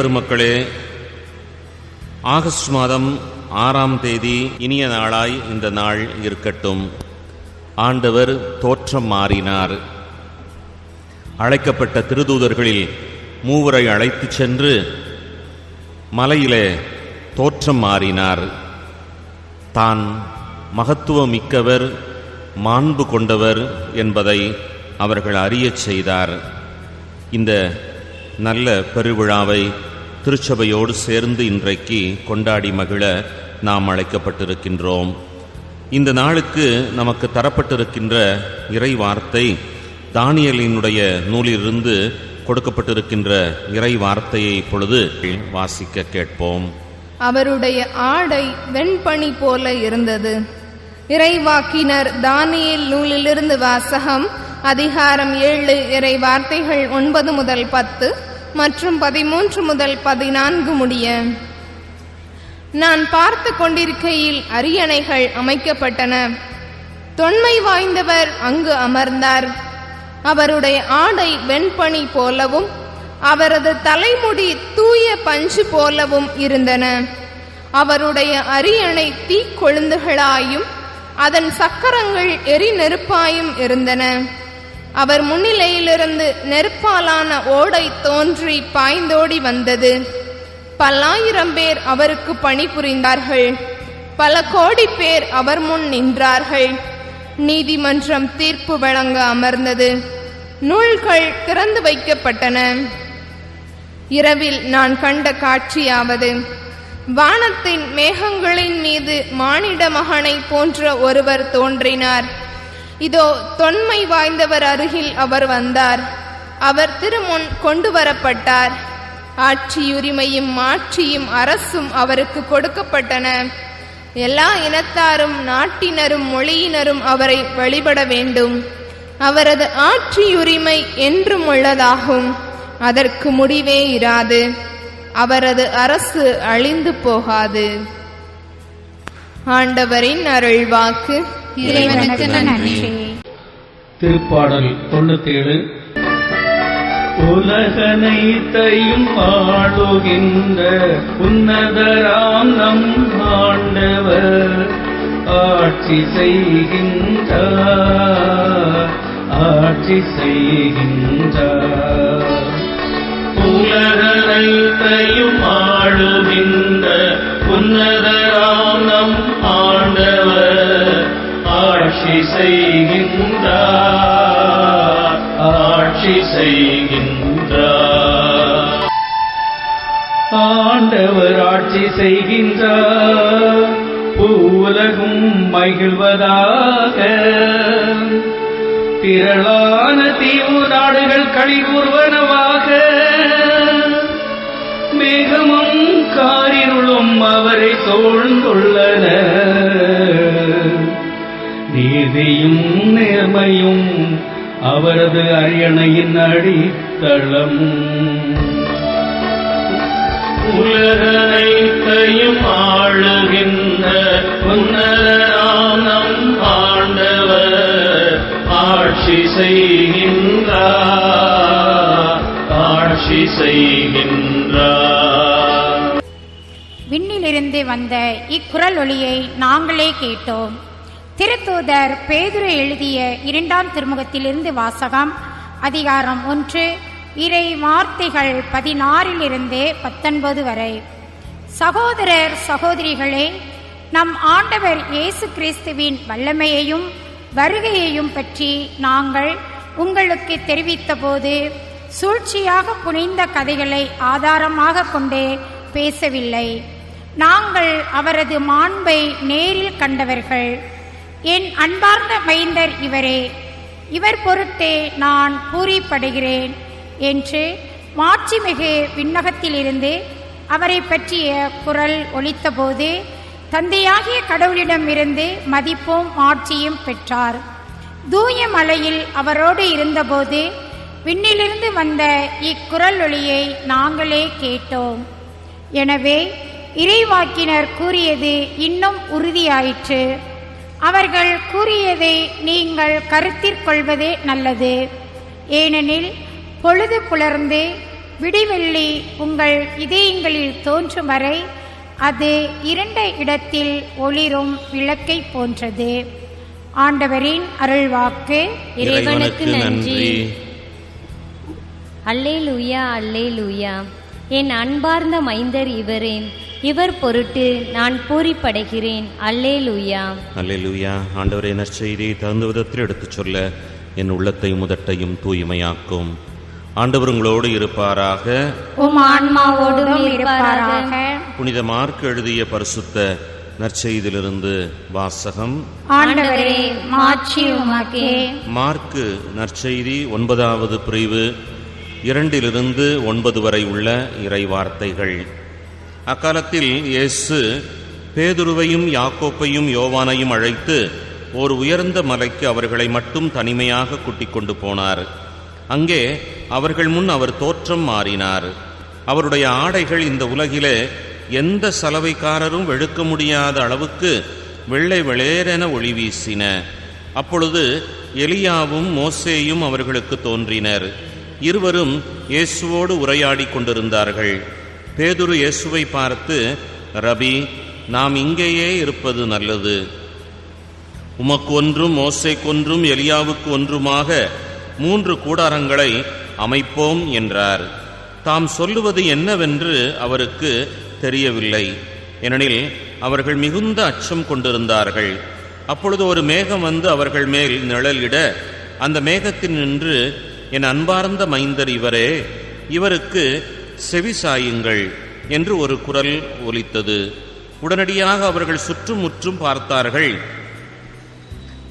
பெருமக்களே ஆகஸ்ட் மாதம் ஆறாம் தேதி இனிய நாளாய் இந்த நாள் இருக்கட்டும். ஆண்டவர் தோற்றம் மாறினார். அழைக்கப்பட்ட திருதூதர்களில் மூவரை அழைத்துச் சென்று மலையிலே தோற்றம் மாறினார். தான் மகத்துவமிக்கவர் மாண்பு கொண்டவர் என்பதை அவர்கள் அறியச் செய்தார். இந்த நல்ல பெருவிழாவை திருச்சபையோடு சேர்ந்து இன்றைக்கு கொண்டாடி மகிழ நாம் அழைக்கப்பட்டிருக்கின்றோம். இந்த நாளுக்கு நமக்கு தரப்பட்டிருக்கின்ற இறை வார்த்தை தானியலினுடைய நூலிலிருந்து கொடுக்கப்பட்டிருக்கின்ற இறை வார்த்தையை இப்பொழுது வாசிக்க கேட்போம். அவருடைய ஆடை வெண்பனி போல இருந்தது. இறைவாக்கினர் தானியல் நூலிலிருந்து வாசகம் அதிகாரம் ஏழு இறை வார்த்தைகள் ஒன்பது முதல் பத்து மற்றும் பதிமூன்று முதல் பதினான்கு முடிய. நான் பார்த்து கொண்டிருக்கையில் அரியணைகள் அமைக்கப்பட்டன. தொன்மை வாய்ந்தவர் அங்கு அமர்ந்தார். அவருடைய ஆடை வெண்பனி போலவும் அவரது தலைமுடி தூய பஞ்சு போலவும் இருந்தன. அவருடைய அரியணை தீக்கொழுந்துகளாயும் அதன் சக்கரங்கள் எரி நெருப்பாயும் இருந்தன. அவர் முன்னிலையிலிருந்து நெருப்பாலான ஓடை தோன்றி பாய்ந்தோடி வந்தது. பல்லாயிரம் பேர் அவருக்கு பணிபுரிந்தார்கள் பல கோடி பேர் அவர் முன் நின்றார்கள். நீதிமன்றம் தீர்ப்பு வழங்க அமர்ந்தது. நூல்கள் திறந்து வைக்கப்பட்டன. இரவில் நான் கண்ட காட்சியாவது வானத்தின் மேகங்களின் மீது மானிட மகனை போன்ற ஒருவர் தோன்றினார். இதோ தொன்மை வாய்ந்தவர் அருகில் அவர் வந்தார். அவர் திருமுன் கொண்டு வரப்பட்டார் ஆட்சியுரிமையும் ஆட்சியும் அரசும் அவருக்கு கொடுக்கப்பட்டன. எல்லா இனத்தாரும் நாட்டினரும் மொழியினரும் அவரை வழிபட வேண்டும். அவரது ஆட்சியுரிமை என்றும் உள்ளதாகும். அதற்கு முடிவே இராது. அவரது அரசு அழிந்து போகாது. ஆண்டவரின் அருள்வாக்கு. இறைவனுக்கு நன்றி. திருப்பாடல் தொண்ணூத்தேழு. உலகனைத்தையும் ஆளுகின்ற உன்னதராம் நம் ஆண்டவர் ஆட்சி செய்கின்றார் ஆட்சி செய்கின்றார். உலகனைத்தையும் ஆளுகின்ற ஆட்சி செய்கின்றார். ஆட்சி செய்கின்றார். ஆண்டவர் ஆட்சி செய்கின்றார். பூவுலகும் மகிழ்வதாக. திரளான தீவு நாடுகள் களி கூறுவனவாக. மேகமும் காரிருளும் அவரை சூழ்ந்துள்ளன. அவரது அரியணையின் அடித்தளம். உலகனைத்தையும் ஆளுகின்ற உன்னதராம் நம் ஆண்டவர் ஆட்சி செய்கின்றார் ஆட்சி செய்கின்றார். விண்ணிலிருந்து வந்த இக்குரல் ஒளியை நாங்களே கேட்டோம். திருத்தூதர் பேதுரு எழுதிய இரண்டாம் திருமுகத்திலிருந்து வாசகம் அதிகாரம் ஒன்று இறை வார்த்தைகள் பதினாறிலிருந்து பத்தொன்பது வரை. சகோதரர் சகோதரிகளே நம் ஆண்டவர் இயேசு கிறிஸ்துவின் வல்லமையையும் வருகையையும் பற்றி நாங்கள் உங்களுக்கு தெரிவித்தபோது சூழ்ச்சியாக புனைந்த கதைகளை ஆதாரமாக கொண்டு பேசவில்லை. நாங்கள் அவரது மாண்பை நேரில் கண்டவர்கள். என் அன்பார்ந்த மைந்தர் இவரே இவர் பொருட்டே நான் பூரிப்படுகிறேன் என்று மாட்சிமிகு விண்ணகத்திலிருந்து அவரை பற்றிய குரல் ஒலித்தபோது தந்தையாகிய கடவுளிடமிருந்து மதிப்பும் ஆட்சியும் பெற்றார். தூய மலையில் அவரோடு இருந்தபோது விண்ணிலிருந்து வந்த இக்குரல் ஒளியை நாங்களே கேட்டோம். எனவே இறைவாக்கினர் கூறியது இன்னும் உறுதியாயிற்று. அவர்கள் கூறியதை நீங்கள் கருத்தில் கொள்வதே நல்லது. ஏனெனில் பொழுது புலர்ந்து விடிவெள்ளி உங்கள் இதயங்களில் தோன்றும் வரை அது இரண்ட இடத்தில் ஒளிரும் விளக்கை போன்றது. ஆண்டவரின் அருள்வாக்கு இறைவனுக்கு நன்றி. அல்லேலூயா அல்லேலூயா. என் அன்பார்ந்த மைந்தர் இவரேன் இவர் பொருட்டு நான் பூரிப்படைகிறேன். அல்லேலூயா. அல்லேலூயா. ஆண்டவரே நற்செய்தியை தகுந்த விதத்தில் எடுத்துச் சொல்ல என் உள்ளத்தை முதட்டையும் தூய்மையாக்கும். ஆண்டவர் உங்களோடு இருப்பாராக. புனித மார்க் எழுதிய பரிசுத்த நற்செய்தியிலிருந்து வாசகம். மார்க்கு நற்செய்தி ஒன்பதாவது பிரிவு இரண்டிலிருந்து ஒன்பது வரை உள்ள இறை வார்த்தைகள் அக்காலத்தில் இயேசு பேதுருவையும் யாக்கோப்பையும் யோவானையும் அழைத்து ஓர் உயர்ந்த மலைக்கு அவர்களை மட்டும் தனிமையாக கூட்டிக் கொண்டு போனார். அங்கே அவர்கள் முன் அவர் தோற்றம் மாறினார். அவருடைய ஆடைகள் இந்த உலகிலே எந்த சலவைக்காரரும் வெளுக்க முடியாத அளவுக்கு வெள்ளை வெளேரென ஒளி வீசின. அப்பொழுது எலியாவும் மோசேயும் அவர்களுக்கு தோன்றினர். இருவரும் இயேசுவோடு உரையாடிக் கொண்டிருந்தார்கள். பேதுரு இயேசுவை பார்த்து ரபி நாம் இங்கேயே இருப்பது நல்லது. உமக்கு ஒன்றும் மோசேக்கொன்றும் எலியாவுக்கு ஒன்றுமாக மூன்று கூடாரங்களை அமைப்போம் என்றார். தாம் சொல்லுவது என்னவென்று அவருக்கு தெரியவில்லை. ஏனெனில் அவர்கள் மிகுந்த அச்சம் கொண்டிருந்தார்கள். அப்பொழுது ஒரு மேகம் வந்து அவர்கள் மேல் நிழலிட அந்த மேகத்தில் நின்று என் அன்பார்ந்த மைந்தர் இவரே இவருக்கு செவிசாயுங்கள் என்று ஒரு குரல் ஒலித்தது. உடனடியாக அவர்கள் சுற்றுமுற்றும் பார்த்தார்கள்.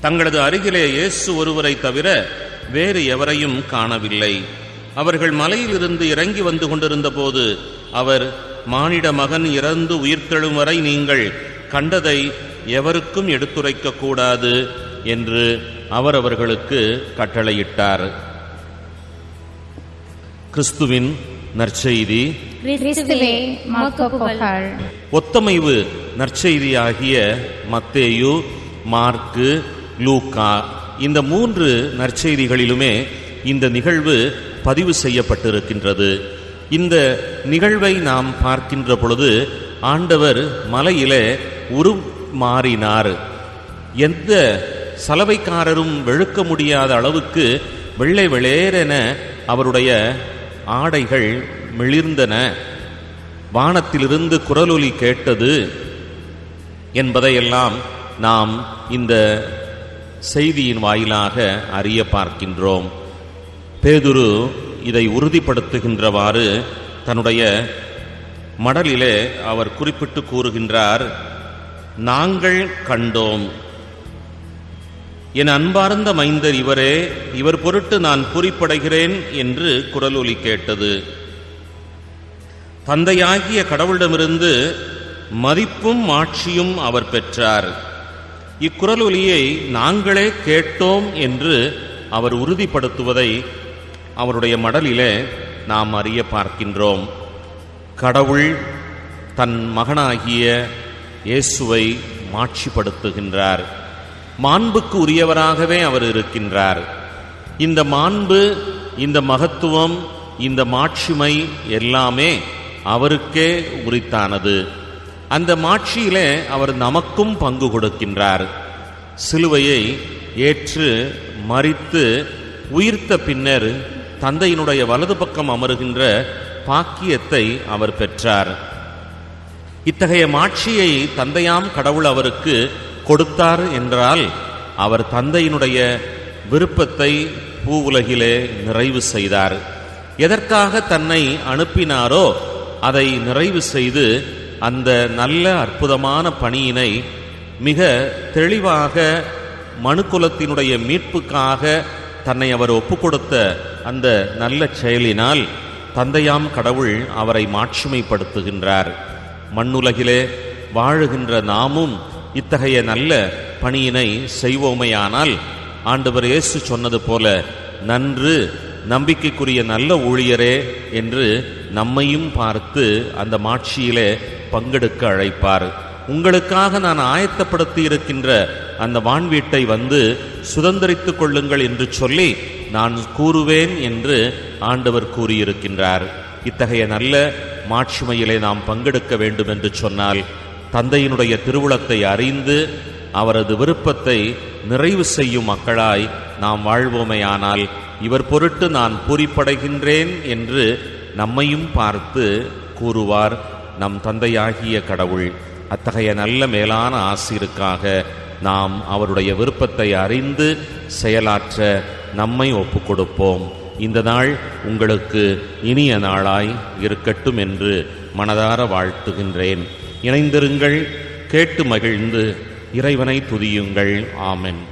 தங்களது அருகிலே இயேசு ஒருவரை தவிர வேறு எவரையும் காணவில்லை. அவர்கள் மலையிலிருந்து இறங்கி வந்து கொண்டிருந்த போது அவர் மானிட மகன் இறந்து உயிர்த்தெழும் வரை நீங்கள் கண்டதை எவருக்கும் எடுத்துரைக்க கூடாது என்று அவர் அவர்களுக்கு கட்டளையிட்டார். கிறிஸ்துவின் நற்செய்தி. ஒத்தமைவு நற்செய்தியாகிய மத்தேயு மார்க்கு லூக்கா இந்த மூன்று நற்செய்திகளிலுமே இந்த நிகழ்வு பதிவு செய்யப்பட்டிருக்கின்றது. இந்த நிகழ்வை நாம் பார்க்கின்ற பொழுது ஆண்டவர் மலையிலே உரு மாறினார் எந்த சலவைக்காரரும் வெளுக்க முடியாத அளவுக்கு வெள்ளை வெளேரென அவருடைய ஆடைகள் மிளிர்ந்தன. வானத்திலிருந்து குரலொலி கேட்டது. என்பதையெல்லாம் நாம் இந்த செய்தியின் வாயிலாக அறிய பார்க்கின்றோம். பேதுரு இதை உறுதிப்படுத்துகின்றவாறு தன்னுடைய மடலிலே அவர் குறிப்பிட்டு கூறுகின்றார் நாங்கள் கண்டோம். என் அன்பார்ந்த மைந்தர் இவரே இவர் பொருட்டு நான் குறிப்படைகிறேன் என்று குரலொலி கேட்டது. தந்தையாகிய கடவுளிடமிருந்து மதிப்பும் ஆட்சியும் அவர் பெற்றார். இக்குரலொலியை நாங்களே கேட்டோம் என்று அவர் உறுதிப்படுத்துவதை அவருடைய மடலிலே நாம் அறிய பார்க்கின்றோம். கடவுள் தன் மகனாகிய இயேசுவை மாட்சிப்படுத்துகின்றார். மாண்புக்கு உரியவராகவே அவர் இருக்கின்றார். இந்த மாண்பு இந்த மகத்துவம் இந்த மாட்சிமை எல்லாமே அவருக்கே உரித்தானது. அந்த மாட்சியிலே அவர் நமக்கும் பங்கு கொடுக்கின்றார். சிலுவையை ஏற்று மறித்து உயிர்த்த பின்னர் தந்தையினுடைய வலது பக்கம் அமருகின்ற பாக்கியத்தை அவர் பெற்றார். இத்தகைய மாட்சியை தந்தையாம் கடவுள் அவருக்கு கொடுத்தார் என்றால் அவர் தந்தையினுடைய விருப்பத்தை பூவுலகிலே நிறைவு செய்தார். எதற்காக தன்னை அனுப்பினாரோ அதை நிறைவு செய்து அந்த நல்ல அற்புதமான பணியினை மிக தெளிவாக மனுக்குலத்தினுடைய மீட்புக்காக தன்னை அவர் ஒப்புக்கொடுத்த அந்த நல்ல செயலினால் தந்தையாம் கடவுள் அவரை மாட்சிமைப்படுத்துகின்றார். மண்ணுலகிலே வாழுகின்ற நாமும் இத்தகைய நல்ல பணியினை செய்வோமையானால் ஆண்டவர் இயேசு சொன்னது போல நன்று நம்பிக்கைக்குரிய நல்ல ஊழியரே என்று நம்மையும் பார்த்து அந்த மாட்சியிலே பங்கெடுக்க அழைப்பார். உங்களுக்காக நான் ஆயத்தப்படுத்தி இருக்கின்ற அந்த வான்வீட்டை வந்து சுதந்திரித்துக் கொள்ளுங்கள் என்று சொல்லி நான் கூறுவேன் என்று ஆண்டவர் கூறியிருக்கின்றார். இத்தகைய நல்ல மாட்சிமையிலே நாம் பங்கெடுக்க வேண்டும் என்று சொன்னால் தந்தையினுடைய திருவுளத்தை அறிந்து அவரது விருப்பத்தை நிறைவு செய்யும் மக்களாய் நாம் வாழ்வோமேயானால் இவர் பொருட்டு நான் பூரிப்படைகின்றேன் என்று நம்மையும் பார்த்து கூறுவார் நம் தந்தையாகிய கடவுள். அத்தகைய நல்ல மேலான ஆசிருக்காக நாம் அவருடைய விருப்பத்தை அறிந்து செயலாற்ற நம்மை ஒப்புக் கொடுப்போம் இந்த நாள் உங்களுக்கு இனிய நாளாய் இருக்கட்டும் என்று மனதார வாழ்த்துகின்றேன். இணைந்திருங்கள் கேட்டு மகிழ்ந்து இறைவனை துதியுங்கள். ஆமென்.